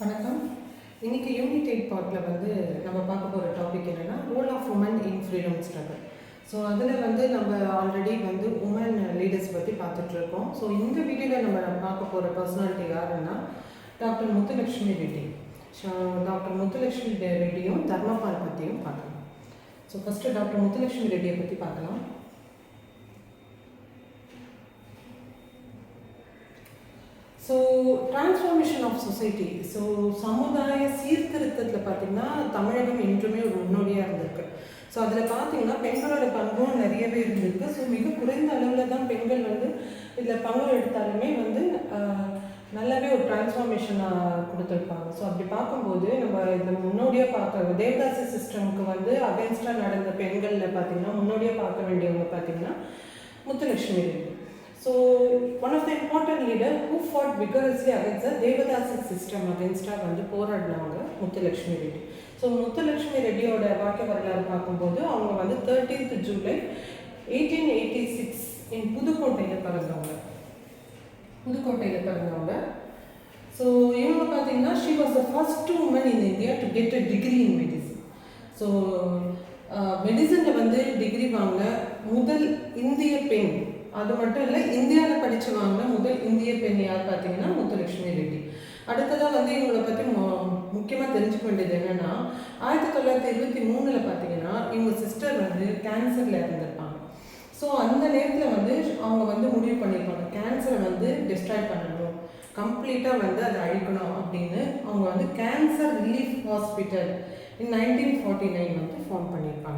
வணக்கம். இன்னைக்கு unit eight பார்ட்டில் வந்து நம்ம பார்க்க போகிற டாபிக் என்னென்னா role of women in freedom struggle so அதில் வந்து நம்ம ஆல்ரெடி வந்து உமன் லீடர்ஸ் பற்றி பார்த்துட்ருக்கோம் ஸோ இந்த வீடியோவில் நம்ம பார்க்க போகிற பர்சனாலிட்டி யாருன்னா doctor Muthulakshmi Reddy. So doctor Muthulakshmi ரெட்டியும் Dharmapal பற்றியும் பார்க்கலாம். ஸோ ஃபஸ்ட்டு டாக்டர் முத்துலட்சுமி ரெட்டியை பற்றி பார்க்கலாம். So transformation of society so சமுதாய சீர்திருத்தத்தில் பார்த்தீங்கன்னா தமிழகம் என்றுமே ஒரு முன்னோடியாக இருந்திருக்கு. ஸோ அதில் பார்த்தீங்கன்னா பெண்களோட பங்கும் நிறையவே இருந்திருக்கு. ஸோ மிக குறைந்த அளவில் தான் பெண்கள் வந்து இதில் பங்கு எடுத்தாலுமே வந்து நல்லாவே ஒரு டிரான்ஸ்ஃபார்மேஷனாக கொடுத்துருப்பாங்க. ஸோ அப்படி பார்க்கும்போது நம்ம இதில் முன்னோடியாக பார்க்க தேவதாசி சிஸ்டமுக்கு வந்து அகேன்ஸ்டாக நடந்த பெண்களில் பார்த்தீங்கன்னா முன்னோடியாக பார்க்க வேண்டியவங்க பார்த்தீங்கன்னா Muthulakshmi Reddy. So one of the important leader who fought vigorously against the Devadasi system அகேன்ஸ்டாக வந்து போராடினவங்க முத்துலட்சுமி ரெட்டி. ஸோ முத்துலட்சுமி ரெட்டியோட வாழ்க்கை வரலாறு பார்க்கும்போது அவங்க வந்து thirteenth July eighteen eighty six in புதுக்கோட்டையில் பிறந்தவங்க. புதுக்கோட்டையில் பிறந்தவங்க. ஸோ இவங்க பார்த்தீங்கன்னா she was the first woman in India to get a degree in medicine so மெடிசனில் வந்து டிகிரி வாங்க முதல் இந்திய பெண் அது மட்டும் இல்லை இந்தியாவில் படித்து வாங்கின முதல் இந்திய பெண் யார் பார்த்தீங்கன்னா முத்துலட்சுமி ரெட்டி. அடுத்ததாக வந்து இவங்களை பற்றி முக்கியமாக தெரிஞ்சுக்க வேண்டியது என்னென்னா ஆயிரத்தி தொள்ளாயிரத்தி இருபத்தி மூணில் பார்த்தீங்கன்னா இவங்க சிஸ்டர் வந்து கேன்சரில் இருந்திருப்பாங்க. ஸோ அந்த நேரத்தில் வந்து அவங்க வந்து முடிவு பண்ணியிருப்பாங்க. கேன்சரை வந்து டிஸ்ட்ராய் பண்ணணும். கம்ப்ளீட்டாக வந்து அதை அழிக்கணும் அப்படின்னு அவங்க வந்து cancer relief hospital in nineteen forty nine வந்து ஃபார்ம் பண்ணியிருப்பாங்க.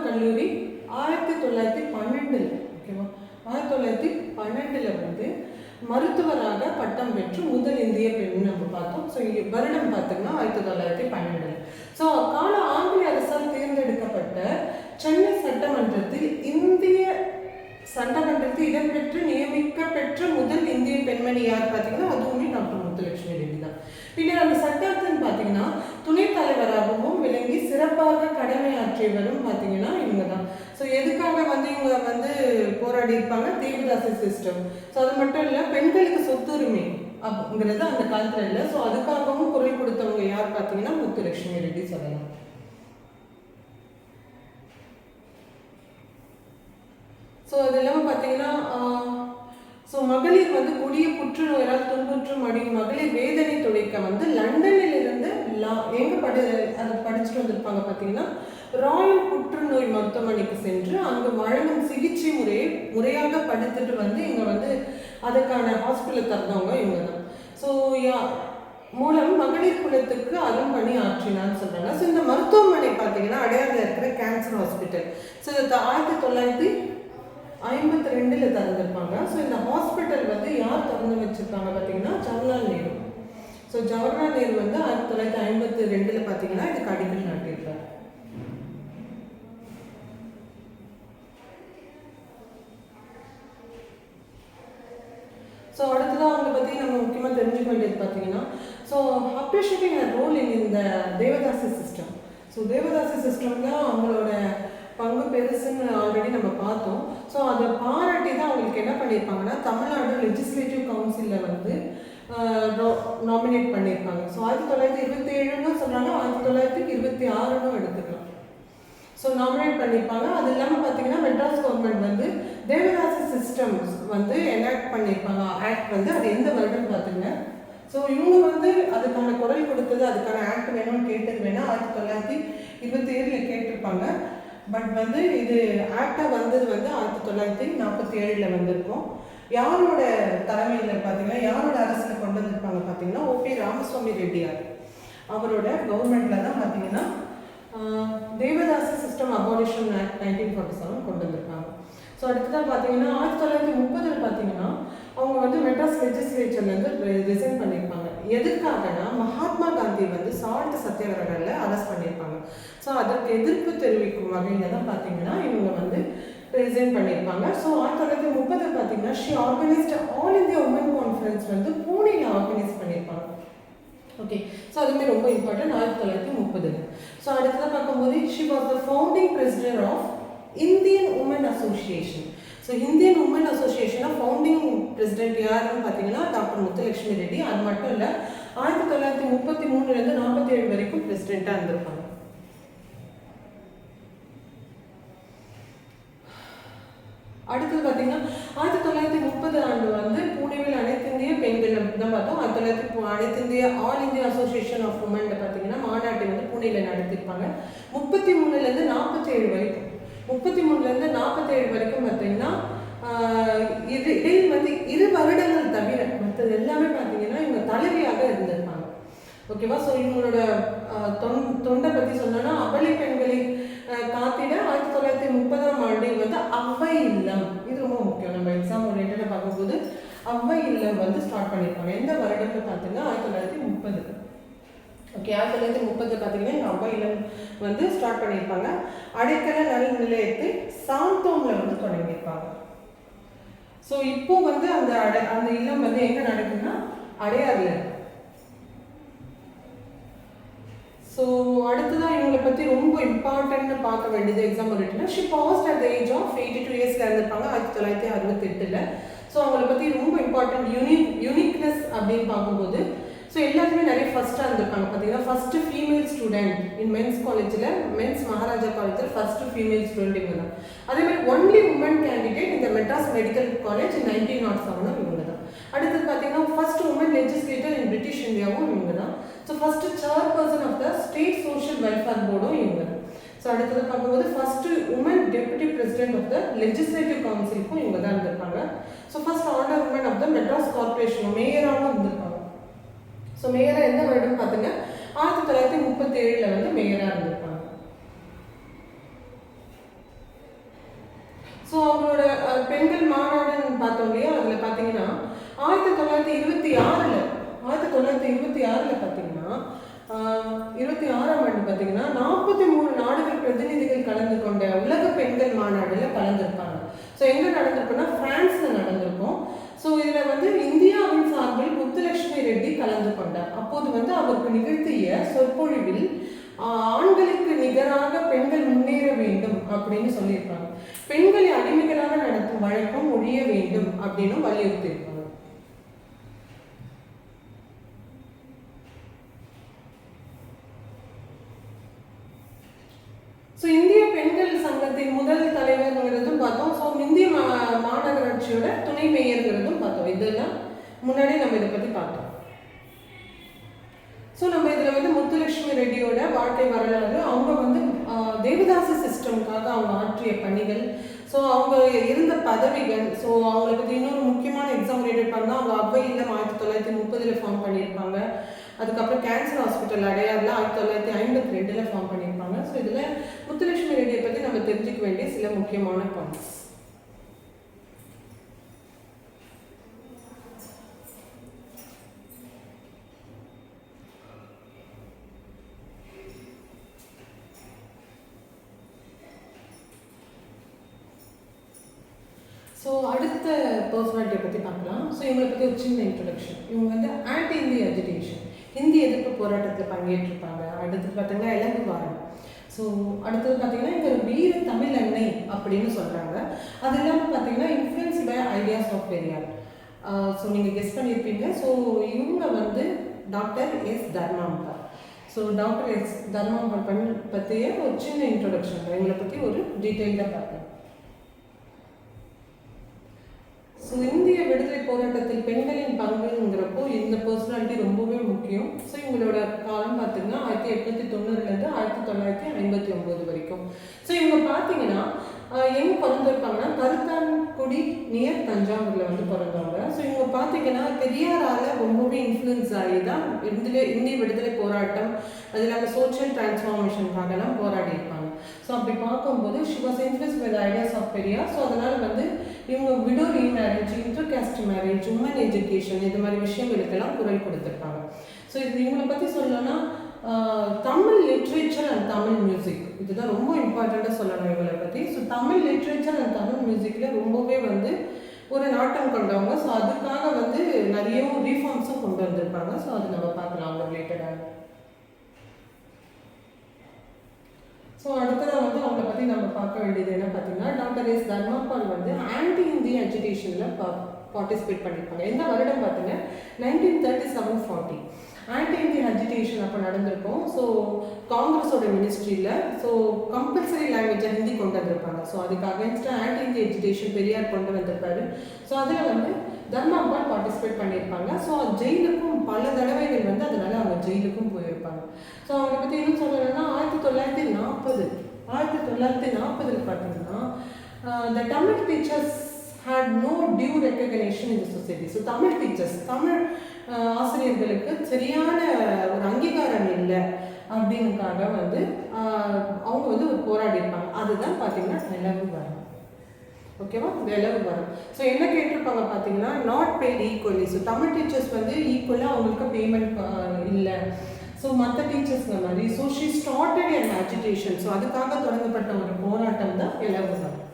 மருத்துவக் கல்லூரி ஆயிரத்தி தொள்ளாயிரத்தி பன்னெண்டில் ஓகேவா ஆயிரத்தி தொள்ளாயிரத்தி பன்னெண்டில் வந்து மருத்துவராக பட்டம் பெற்று முதல் இந்திய பெண் நம்ம பார்த்தோம். ஸோ வருடம் பார்த்தோம்னா ஆயிரத்தி தொள்ளாயிரத்தி பன்னெண்டில். ஸோ அக்கால ஆங்கில அரசால் தேர்ந்தெடுக்கப்பட்ட சென்னை சட்டமன்றத்தில் இந்திய சட்டமன்றத்தில் இடம்பெற்று நியமிக்கப்பெற்ற முதல் இந்திய பெண்மணி யார் பார்த்தீங்கன்னா அதுவுமே டாக்டர் முத்துலட்சுமி ரெட்டி தான். பின்னர் அந்த சட்டத்தின் பார்த்தீங்கன்னா துணைத் தலைவராகவும் விளங்கி சிறப்பாக கடமையாற்றியவரும் பார்த்தீங்கன்னா இவங்க தான் ஸோ எதுக்காக வந்து இவங்க வந்து போராடி இருப்பாங்க? தேவதாசி சிஸ்டம். ஸோ அது மட்டும் இல்லை பெண்களுக்கு சொத்துரிமை அப்படிங்கிறது அந்த காலத்தில் இல்லை. ஸோ அதுக்காகவும் குரல் கொடுத்தவங்க யார் பார்த்தீங்கன்னா முத்துலட்சுமி ரெட்டி சொல்லலாம். ஸோ அது இல்லாமல் பார்த்தீங்கன்னா ஸோ மகளிர் வந்து கொடிய புற்றுநோயால் துன்புற்று மடியும் மகளிர் வேதனை துடைக்க வந்து லண்டனில் இருந்து லா எங்கே படி அதை படிச்சுட்டு வந்திருப்பாங்க பார்த்தீங்கன்னா ராயல் புற்றுநோய் மருத்துவமனைக்கு சென்று அங்கு வழங்கும் சிகிச்சை முறையை முறையாக படித்துட்டு வந்து இங்கே வந்து அதுக்கான ஹாஸ்பிட்டலில் திறந்தவங்க இவங்க தான் ஸோ யா மூலம் மகளிர் குலத்துக்கு அரும் பணி ஆற்றினான்னு சொல்கிறாங்க ஸோ இந்த மருத்துவமனை பார்த்தீங்கன்னா அடையாளத்தில் இருக்கிற கேன்சர் ஹாஸ்பிட்டல் ஸோ இது ஆயிரத்தி தொள்ளாயிரத்தி ஐம்பத்தி ரெண்டில் திறந்திருப்பாங்க. ஸோ இந்த ஹாஸ்பிட்டல் வந்து யார் திறந்து வச்சிருக்காங்க பார்த்தீங்கன்னா ஜவஹர்லால் நேரு. ஸோ ஜவஹர்லால் நேரு வந்து ஆயிரத்தி தொள்ளாயிரத்தி ஐம்பத்தி ரெண்டில் பார்த்தீங்கன்னா இதுக்கு அடிக்கல் நாட்டியிருக்காரு. ஸோ அடுத்ததாக அவங்களை பற்றி நம்ம முக்கியமாக தெரிஞ்சுக்க வேண்டியது பார்த்தீங்கன்னா so appreciating a role in இந்த தேவதாசி சிஸ்டம் ஸோ தேவதாசி தான் அவங்களோட பங்கு பெருசுன்னு ஆல்ரெடி நம்ம பார்த்தோம். ஸோ அதை பாராட்டி தான் அவங்களுக்கு என்ன பண்ணியிருப்பாங்கன்னா தமிழ்நாடு லெஜிஸ்லேட்டிவ் கவுன்சிலில் வந்து நாமினேட் பண்ணியிருப்பாங்க ஸோ ஆயிரத்தி தொள்ளாயிரத்தி இருபத்தி ஏழுன்னு சொல்கிறாங்க ஆயிரத்தி தொள்ளாயிரத்தி இருபத்தி ஆறுன்னு எடுத்துக்கலாம். ஸோ நாமினேட் பண்ணியிருப்பாங்க. அது இல்லாமல் பார்த்தீங்கன்னா மெட்ராஸ் கவர்மெண்ட் வந்து தேவதாச சிஸ்டம்ஸ் வந்து எனாக்ட் பண்ணியிருப்பாங்க. ஆக்ட் வந்து அது எந்த வருடம் பார்த்தீங்கன்னா ஸோ இவங்க வந்து அதுக்கான குரல் கொடுத்தது அதுக்கான ஆக்ட் வேணும்னு கேட்டது வேணா ஆயிரத்தி தொள்ளாயிரத்தி இருபத்தி ஏழில் கேட்டிருப்பாங்க. பட் வந்து இது ஆக்டாக வந்தது வந்து ஆயிரத்தி தொள்ளாயிரத்தி நாற்பத்தி ஏழில் வந்திருக்கும். யாரோட தலைமையில் பார்த்தீங்கன்னா யாரோட அரசில் கொண்டு வந்திருப்பாங்க பார்த்தீங்கன்னா ஓபி ராமசுவாமி ரெட்டியார். அவரோட கவர்மெண்ட்டில் தான் பார்த்தீங்கன்னா Devadasi system abolition act nineteen forty seven கொண்டு வந்திருக்காங்க. ஸோ அடுத்ததாக பார்த்தீங்கன்னா ஆயிரத்தி தொள்ளாயிரத்தி முப்பதில் பார்த்தீங்கன்னா அவங்க வந்து மெட்ராஸ் லெஜிஸ்லேச்சர்லேருந்து ரிசைன் பண்ணியிருப்பாங்க. எதுக்காகனா மகாத்மா காந்தி வந்து சால்ட் சத்தியாகிரகில் அரெஸ்ட் பண்ணியிருப்பாங்க. ஸோ அதற்கு எதிர்ப்பு தெரிவிக்கும் வகையில் தான் பார்த்தீங்கன்னா இவங்க வந்து ப்ரெசென்ட் பண்ணியிருப்பாங்க. ஸோ ஆயிரத்தி தொள்ளாயிரத்தி முப்பது பார்த்தீங்கன்னா she organised all India woman conference வந்து பூனேல ஆர்கனைஸ் பண்ணியிருப்பாங்க. ஓகே ஸோ அதுவுமே ரொம்ப இம்பார்ட்டன்ட் ஆயிரத்தி தொள்ளாயிரத்தி முப்பது ஸோ அடுத்ததான் பார்க்கும்போது she was the founding president of Indian women association so Indian women அசோசியேஷனாக founding president யாருன்னு பார்த்தீங்கன்னா டாக்டர் முத்துலட்சுமி ரெட்டி. அது மட்டும் இல்லை ஆயிரத்தி தொள்ளாயிரத்தி முப்பத்தி மூணுலேருந்து நாற்பத்தி ஏழு வரைக்கும் பிரசிடெண்ட்டாக இருந்திருப்பாங்க. அடுத்தது பார்த்தீங்கன்னா ஆயிரத்தி தொள்ளாயிரத்தி முப்பது ஆண்டு வந்து புனேவில் அனைத்து இந்திய பெண்கள் தான் பார்த்தோம். ஆயிரத்தி தொள்ளாயிரத்தி அனைத்து இந்திய all India association of women பார்த்தீங்கன்னா மாநாட்டை வந்து புனேல நடத்திருப்பாங்க முப்பத்தி மூணுலேருந்து நாற்பத்தி ஏழு வரைக்கும். முப்பத்தி மூணுலேருந்து நாற்பத்தேழு வரைக்கும் பார்த்தீங்கன்னா இது இடையில் வந்து இரு வருடங்கள் தவிர மற்றது எல்லாமே பார்த்தீங்கன்னா இவங்க தலைவியாக இருந்திருப்பாங்க. ஓகேவா? ஸோ இவங்களோட தொன் தொண்டை பற்றி சொன்னோன்னா அபலை பெண்களை காத்திட ஆயிரத்தி தொள்ளாயிரத்தி முப்பதாம் ஆண்டில் வந்து அவ்வை இல்லம் இது ரொம்ப முக்கியம் நம்ம எக்ஸாம் ஓரியன்டாக பார்க்கும்போது அவ்வை இல்லம் வந்து ஸ்டார்ட் பண்ணியிருப்பாங்க எந்த வருடம்னு பார்த்தீங்கன்னா ஆயிரத்தி தொள்ளாயிரத்தி முப்பது. ஓகே ஆயிரத்தி தொள்ளாயிரத்தி முப்பது பார்த்தீங்கன்னா எங்கள் அப்பா இல்லம் வந்து ஸ்டார்ட் பண்ணியிருப்பாங்க. அடைக்கல நல் நிலையத்தை சாந்தோமில் வந்து தொடங்கியிருப்பாங்க. ஸோ இப்போ வந்து அந்த அடை அந்த இல்லம் வந்து எங்கே நடக்குதுன்னா அடையாறுல ஸோ அடுத்ததான் இவங்களை பற்றி ரொம்ப இம்பார்ட்டன்ட்னு பார்க்க வேண்டியது example எடுத்துன்னா she passed at the age of eighty two இயர்ஸில் இருந்திருப்பாங்க ஆயிரத்தி தொள்ளாயிரத்தி அறுபத்தெட்டில். ஸோ அவங்கள பற்றி ரொம்ப இம்பார்ட்டன்ட் யூனிக் யூனிக்னஸ் அப்படின்னு பார்க்கும்போது ஸோ எல்லாருமே நிறைய ஃபஸ்ட்டாக இருந்திருக்காங்க. பார்த்தீங்கன்னா first female student in men's காலேஜில் மென்ஸ் மகாராஜா காலேஜில் ஃபஸ்ட்டு ஃபீமேல் ஸ்டூடெண்ட் இவங்க. தான் அதே மாதிரி ஒன்லி உமன் கேண்டிடேட் இந்த Madras medical college nineteen nought செவனும் இவங்க தான் அடுத்தது பார்த்தீங்கன்னா first woman legislator in British இந்தியாவும் இவங்க தான் so first chairperson of the state social welfare போர்டும் இவங்க தான் ஸோ அடுத்தது பார்க்கும்போது first woman deputy president of the legislative கவுன்சிலுக்கும் இவங்க தான் இருந்திருப்பாங்க so first order woman of the Madras corporation மேயராகவும் இருந்திருப்பாங்க ஸோ மேயராக எந்த வருடம் பார்த்துங்க ஆயிரத்தி தொள்ளாயிரத்தி முப்பத்தி ஏழில் வந்து மேயராக இருந்திருப்பாங்க. ஸோ அவங்களோட பெண்கள் மாநாடுன்னு பார்த்தோம் இல்லையா? அதில் பார்த்தீங்கன்னா ஆயிரத்தி தொள்ளாயிரத்தி இருபத்தி ஆறில் ஆயிரத்தி தொள்ளாயிரத்தி இருபத்தி ஆறில் பார்த்தீங்கன்னா இருபத்தி ஆறாம் ஆண்டு பார்த்தீங்கன்னா நாற்பத்தி மூணு நாடுகள் பிரதிநிதிகள் கலந்து கொண்ட உலக பெண்கள் மாநாடுல கலந்துருப்பாங்க. ஸோ எங்கே நடந்திருக்குன்னா ஃப்ரான்ஸில் நடந்திருக்கும். ஸோ இதில் வந்து இந்தியாவின் சார்பில் முத்துலட்சுமி ரெட்டி கலந்து கொண்டார். அப்போது வந்து அவருக்கு நிகழ்த்திய சொற்பொழிவில் ஆண்களுக்கு நிகராக பெண்கள் முன்னேற வேண்டும் அப்படின்னு சொல்லியிருப்பாங்க. பெண்களை அடிமைகளாக நடத்தும் வழக்கம் ஒழிய வேண்டும் அப்படின்னு வலியுறுத்தியிருப்பாங்க ஸோ இந்திய பெண்கள் சங்கத்தின் முதல் தலைவர்ங்கிறதும் பார்த்தோம். ஸோ இந்திய மா மாநகராட்சியோட துணை மேயர்ங்கிறதும் பார்த்தோம். இதெல்லாம் முன்னாடி நம்ம இதை பற்றி பார்த்தோம். ஸோ நம்ம இதில் வந்து முத்துலட்சுமி ரெட்டியோட வாழ்க்கை வரலாறு அவங்க வந்து தேவதாச சிஸ்டம்காக அவங்க ஆற்றிய பணிகள் ஸோ அவங்க இருந்த பதவிகள் ஸோ அவங்கள பற்றி இன்னொரு முக்கியமான எக்ஸாம் ரிலேட்டட் பண்ணால் அவங்க அவ்வை இல்லம் ஆயிரத்தி தொள்ளாயிரத்தி முப்பதில் ஃபார்ம் பண்ணியிருப்பாங்க. அதுக்கப்புறம் கேன்சர் ஹாஸ்பிட்டல் அடையாறில் ஆயிரத்தி தொள்ளாயிரத்தி ஐம்பத்தி ரெண்டில் ஃபார்ம் பண்ணியிருப்பாங்க. ஸோ இதில் முத்துலட்சுமி ரெட்டியை பற்றி நம்ம தெரிஞ்சுக்க வேண்டிய சில முக்கியமான பாயிண்ட்ஸ் ஸோ அடுத்த பர்சனாலிட்டியை பற்றி பார்க்கலாம். ஸோ இவங்களை பற்றி ஒரு சின்ன இன்ட்ரடக்ஷன் இவங்க வந்து ஆன்டி இந்திய அஜிடேஷன் இந்தி எதிர்ப்பு போராட்டத்தில் பங்கேற்றிருப்பாங்க. அடுத்தது பார்த்தீங்கன்னா இலங்கை வாரம். ஸோ அடுத்தது பார்த்தீங்கன்னா இங்கே வீர தமிழ் அன்னை அப்படின்னு சொல்கிறாங்க அது இல்லாமல் பார்த்தீங்கன்னா influence by ideas of Periyar. So நீங்கள் கெஸ் பண்ணியிருப்பீங்க ஸோ இவங்க வந்து doctor S Dharmambal so doctor S Dharmambal பண் பற்றிய ஒரு சின்ன இன்ட்ரொடக்ஷன் இவங்களை பற்றி ஒரு டீட்டெயிலாக பார்க்கலாம். ஸோ இந்திய விடுதலை போராட்டத்தில் பெண்களின் பங்குங்கிறப்போ இந்த பர்சனாலிட்டி ரொம்பவே முக்கியம் ஸோ இவங்களோட காலம் பார்த்தீங்கன்னா ஆயிரத்தி எட்நூத்தி தொண்ணூறுலேருந்து ஆயிரத்தி தொள்ளாயிரத்தி ஐம்பத்தி ஒம்பது வரைக்கும். ஸோ இவங்க பார்த்தீங்கன்னா எங்கே பிறந்திருப்பாங்கன்னா கருத்தான்குடி நியர் தஞ்சாவூரில் வந்து பிறந்தவங்க. ஸோ இவங்க பார்த்தீங்கன்னா பெரியாரால் ரொம்பவே இன்ஃப்ளூயன்ஸ் ஆகி தான் இந்திய இந்திய விடுதலை போராட்டம் அது இல்லாமல் சோஷியல் டிரான்ஸ்ஃபார்மேஷனுக்காகலாம் போராடி இருப்பாங்க. ஸோ அப்படி பார்க்கும்போது she was influenced with ideas of Periyar. So அதனால் வந்து இவங்க widow remarriage intercaste marriage women education இது மாதிரி விஷயங்களுக்கெல்லாம் குரல் கொடுத்துருப்பாங்க. ஸோ இது இவங்களை பற்றி சொல்லணும்னா Tamil literature and Tamil music இதுதான் ரொம்ப இம்பார்ட்டண்ட்டாக சொல்லணும் இவங்களை பற்றி so Tamil literature and Tamil மியூசிக்கில் ரொம்பவே வந்து ஒரு நாட்டம் கொண்டவங்க. ஸோ அதுக்காக வந்து நிறைய ரீஃபார்ம்ஸும் கொண்டு வந்திருப்பாங்க. ஸோ அது நம்ம பார்க்கலாம் அவங்க ரிலேட்டடாக ஸோ அடுத்ததாக வந்து அவங்கள பற்றி நம்ம பார்க்க வேண்டியது என்ன பார்த்தீங்கன்னா டாக்டர் எஸ் தர்மாபால் வந்து ஆன்டி இந்தி அஜிடேஷனில் பா பார்ட்டிசிபேட் பண்ணியிருப்பாங்க. எந்த வருடம் பார்த்தீங்கன்னா nineteen thirty seven forty anti Indian agitation அப்போ நடந்திருக்கும். ஸோ காங்கிரஸோட மினிஸ்ட்ரியில் ஸோ கம்பல்சரி லாங்குவேஜாக ஹிந்தி கொண்டு வந்திருப்பாங்க. ஸோ அதுக்கு அகேன்ஸ்டாக ஆன்டி இந்திய எஜுகேஷன் பெரியார் கொண்டு வந்திருப்பாரு. ஸோ அதில் வந்து தர்மாபால் பார்ட்டிசிபேட் பண்ணியிருப்பாங்க. ஸோ ஜெயிலுக்கும் பல தடவைகள் வந்து அதனால அவங்க ஜெயிலுக்கும் போயிருப்பாங்க. ஸோ அவங்களை பற்றி இன்னும் சொல்லணும்னா ஆயிரத்தி தொள்ளாயிரத்தி நாற்பது ஆயிரத்தி தொள்ளாயிரத்தி நாற்பதில் பார்த்தீங்கன்னா the Tamil teachers had no due recognition in society so Tamil teachers Tamil ஆசிரியர்களுக்கு சரியான ஒரு அங்கீகாரம் இல்லை அப்படின்னுக்காக வந்து அவங்க வந்து ஒரு போராடிப்பாங்க அதுதான் பார்த்தீங்கன்னா நிலவு வரும். ஓகேவா நிலவு வரும். ஸோ என்ன கேட்டிருப்பாங்க பார்த்தீங்கன்னா not paid equally so Tamil teachers வந்து ஈக்குவலாக அவங்களுக்கு பேமெண்ட் இல்லை. ஸோ மற்ற டீச்சர்ஸ்ங்க மாதிரி so she started and agitation so அதுக்காக தொடங்கப்பட்ட ஒரு போராட்டம் தான் நிலவு வரும்.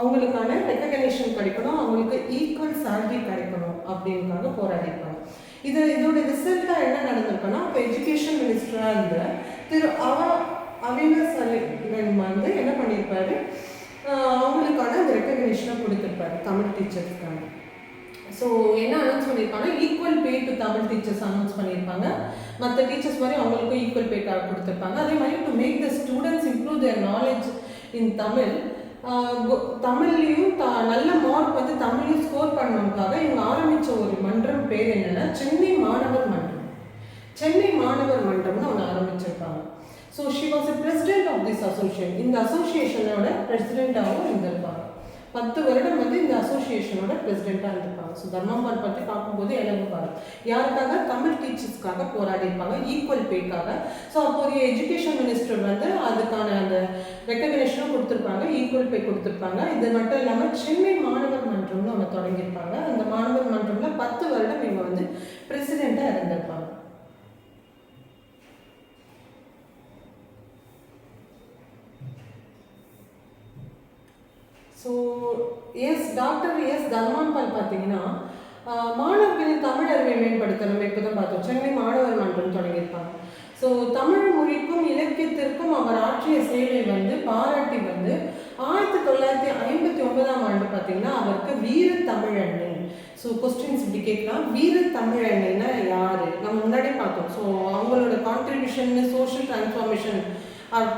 அவங்களுக்கான ரெக்கக்னேஷன் கிடைக்கணும் அவங்களுக்கு ஈக்குவல் சேலரி கிடைக்கணும் அப்படின்னுக்காக போராடிருப்பாங்க இது இதோட ரிசல்ட்டாக என்ன நடந்திருக்குன்னா இப்போ எஜுகேஷன் மினிஸ்டராக இருந்த திரு அவ அவினாஸ் சலிகன் வந்து என்ன பண்ணியிருப்பாரு? அவங்களுக்கான அந்த ரெக்கக்னேஷனை கொடுத்துருப்பாரு தமிழ் டீச்சர்ஸ்க்கான ஸோ என்ன அனௌன்ஸ் பண்ணியிருப்பாங்க equal pay to Tamil teachers announce பண்ணியிருப்பாங்க. மற்ற டீச்சர்ஸ் மாதிரி அவங்களுக்கும் ஈக்குவல் பே கொடுத்துருப்பாங்க. அதே மாதிரி to make the students improve their knowledge in Tamil தமிழ்லையும் த நல்ல மார்க் வந்து தமிழையும் ஸ்கோர் பண்ணணுக்காக இவங்க ஆரம்பித்த ஒரு மன்றம் பேர் என்னென்னா சென்னை மாணவர் மன்றம். சென்னை மாணவர் மன்றம்னு அவங்க ஆரம்பிச்சிருக்காங்க. So she was a president of this association இந்த அசோசியேஷனோட பிரசிடெண்ட்டாகவும் இருந்திருப்பாங்க பத்து வருடம் வந்து இந்த அசோசியேஷனோட பிரசிடெண்ட்டாக இருந்திருப்பாங்க ஸோ தர்மாபால் பற்றி பார்க்கும்போது இளங்குபார் யாருக்காக? தமிழ் டீச்சர்ஸ்க்காக போராடி இருப்பாங்க ஈக்குவல் பேக்காக ஸோ அப்போதைய எஜுகேஷன் மினிஸ்டர் வந்து அதுக்கான அந்த ரெக்கக்னேஷனும் கொடுத்துருப்பாங்க. ஈக்குவல் பே கொடுத்துருப்பாங்க. இது மட்டும் இல்லாமல் சென்னை மாணவர் மன்றம்னு அவங்க தொடங்கியிருப்பாங்க. அந்த மாணவர் மன்றம்ல பத்து வருடம் இவங்க வந்து பிரசிடெண்ட்டாக இருந்திருப்பாங்க. So S doctor S Dharmambal பார்த்தீங்கன்னா மாணவர்களின் தமிழ் அறிவை மேம்படுத்தணும் இப்போ தான் பார்த்தோம். சென்னை மாணவர் மன்றம் தொடங்கியிருப்பாங்க. ஸோ தமிழ் மொழிக்கும் இலக்கியத்திற்கும் அவர் ஆற்றிய சேவை வந்து பாராட்டி வந்து ஆயிரத்தி தொள்ளாயிரத்தி ஐம்பத்தி ஒன்பதாம் ஆண்டு பார்த்தீங்கன்னா அவருக்கு வீர தமிழண்ணை ஸோ கொஸ்டின்ஸ் இப்படி கேட்கலாம். வீர தமிழண்ணைன்னா யாரு? நம்ம முன்னாடி பார்த்தோம். ஸோ அவங்களோட கான்ட்ரிபியூஷன் சோஷியல் டிரான்ஸ்ஃபார்மேஷன்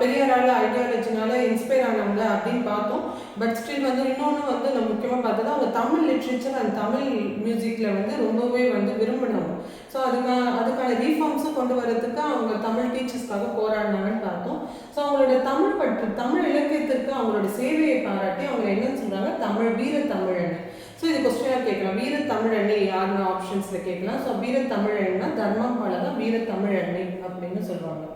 பெரியாரால் ஐடியாலஜினால இன்ஸ்பயர் ஆனவங்க அப்படின்னு பார்த்தோம். பட் ஸ்டில் வந்து இன்னொன்று வந்து நம்ம முக்கியமாக பார்த்தது அவங்க தமிழ் லிட்ரேச்சர் அண்ட் தமிழ் மியூசிக்கில் வந்து ரொம்பவே வந்து விரும்பினவங்க. ஸோ அதுக்கான அதுக்கான ரீஃபார்ம்ஸும் கொண்டு வரதுக்கு அவங்க தமிழ் டீச்சர்ஸ்க்காக போராடினாங்கன்னு பார்த்தோம். ஸோ அவங்களோட தமிழ் பற்று தமிழ் இலக்கியத்திற்கு அவங்களோட சேவையை பாராட்டி அவங்க என்னன்னு சொல்கிறாங்க தமிழ் வீர தமிழன் ஸோ இது கொஸ்டினாக கேட்கலாம். வீர தமிழண்ணை யாருன்னு ஆப்ஷன்ஸில் கேட்கலாம். ஸோ வீர தமிழன்னா தர்மபால தான் வீர தமிழண்ணை அப்படின்னு சொல்லுவாங்க.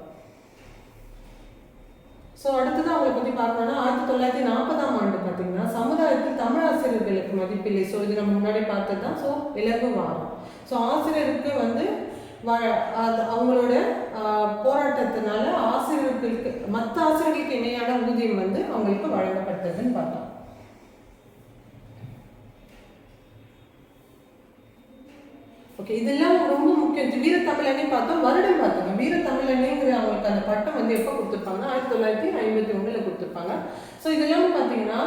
ஸோ அடுத்தது அவங்களை பற்றி பார்க்கணும்னா ஆயிரத்தி தொள்ளாயிரத்தி நாற்பதாம் ஆண்டு பார்த்தீங்கன்னா சமுதாயத்தில் தமிழ் ஆசிரியர்களுக்கு மதிப்பில்லை. ஸோ இது நம்ம முன்னாடி பார்த்தது தான் ஸோ இலகு வாரம். ஸோ ஆசிரியருக்கு வந்து வ- அவங்களோட போராட்டத்தினால ஆசிரியர்களுக்கு மற்ற ஆசிரியர்களுக்கு இணையான ஊதியம் வந்து அவங்களுக்கு வழங்கப்பட்டதுன்னு பார்த்தோம் ஓகே இதெல்லாம் ரொம்ப முக்கியம். வீர பார்த்தோம் வருடம் பார்த்தோம் வீரத்தமிழனேங்கிற அவங்களுக்கு அந்த பட்டம் வந்து எப்போ கொடுத்துருப்பாங்க? ஆயிரத்தி தொள்ளாயிரத்தி ஐம்பத்தி ஒன்றில் கொடுத்துருப்பாங்க. ஸோ இதெல்லாம் பார்த்தீங்கன்னா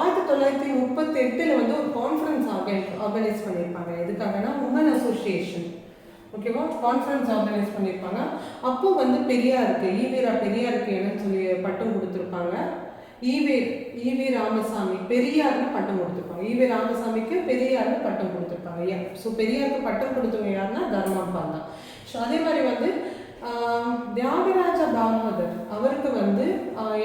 ஆயிரத்தி தொள்ளாயிரத்தி முப்பத்தி எட்டில் வந்து ஒரு கான்ஃபரன்ஸ் ஆர்கனை ஆர்கனைஸ் பண்ணியிருப்பாங்க. எதுக்காகனா உமன் அசோசியேஷன் ஓகேவா கான்ஃபரன்ஸ் ஆர்கனைஸ் பண்ணியிருப்பாங்க. அப்போ வந்து பெரியாருக்கு ஈவீரா பெரியாருக்கு என்னன்னு சொல்லி பட்டம் கொடுத்துருப்பாங்க. ஈவே ஈவே ராமசாமி பெரியார்னு பட்டம் கொடுத்துருப்பாங்க. ஈவே ராமசாமிக்கு பெரியார்னு பட்டம் கொடுத்துருப்பாங்க ஏன் ஸோ பெரியாருக்கு பட்டம் கொடுத்தவங்க யாருன்னா தர்மாம்பால் தான். ஸோ அதே மாதிரி வந்து தியாகராஜ தாமோதர் அவருக்கு வந்து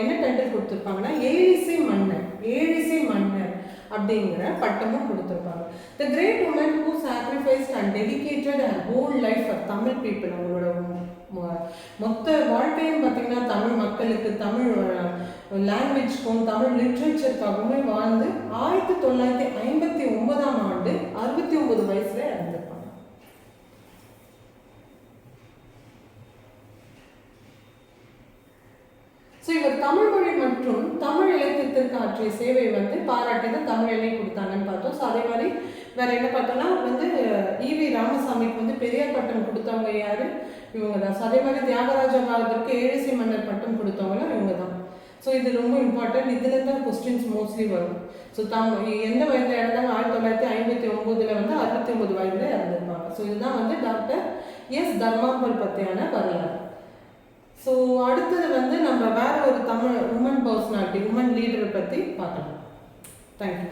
என்ன டைட்டில் கொடுத்துருப்பாங்கன்னா ஏழிசை மன்னர் ஏழிசை மன்னர் அப்படிங்கிற பட்டமும் கொடுத்துருப்பாங்க. The great woman who sacrificed and dedicated and whole life for Tamil people அவங்களோட மொத்த வாழ்க்கையும் பார்த்தீங்கன்னா தமிழ் மக்களுக்கு தமிழ் லாங்குவேஜ்க்கும் தமிழ் லிட்ரேச்சருக்காகவுமே வாழ்ந்து ஆயிரத்தி தொள்ளாயிரத்தி ஐம்பத்தி ஒன்பதாம் ஆண்டு அறுபத்தி ஒன்பது வயசுல இறந்திருப்பாங்க ஸோ இவர் தமிழ் மொழி மற்றும் தமிழ் இலக்கியத்திற்கு ஆற்றிய சேவை வந்து பாராட்டி தான் தமிழ் இலை கொடுத்தாங்கன்னு பார்த்தோம். ஸோ அதே மாதிரி வேற என்ன பார்த்தோம்னா வந்து ஈவி ராமசாமிக்கு வந்து பெரியார் பட்டம் கொடுத்தவங்க யாரு? இவங்க தான் ஸோ அதே மாதிரி தியாகராஜ காலத்திற்கு ஏழிசை மன்னர் பட்டம் கொடுத்தவங்களும் இவங்க தான் ஸோ இது ரொம்ப இம்பார்ட்டன்ட் இதுலேருந்து தான் கொஸ்டின்ஸ் மோஸ்ட்லி வரும். ஸோ தாம் எந்த வயதில் இறந்தாங்க? ஆயிரத்தி தொள்ளாயிரத்தி ஐம்பத்தி ஒம்போதில் வந்து அறுபத்தி ஒம்பது வயதில் இறந்துருப்பாங்க. ஸோ இதுதான் வந்து டாக்டர் எஸ் தர்மாம்பல் பற்றியான வரலாறு. ஸோ அடுத்தது வந்து நம்ம வேற ஒரு தமிழ் உமன் பர்சனாலிட்டி உமன் லீடரை பற்றி பார்க்கலாம். Thank you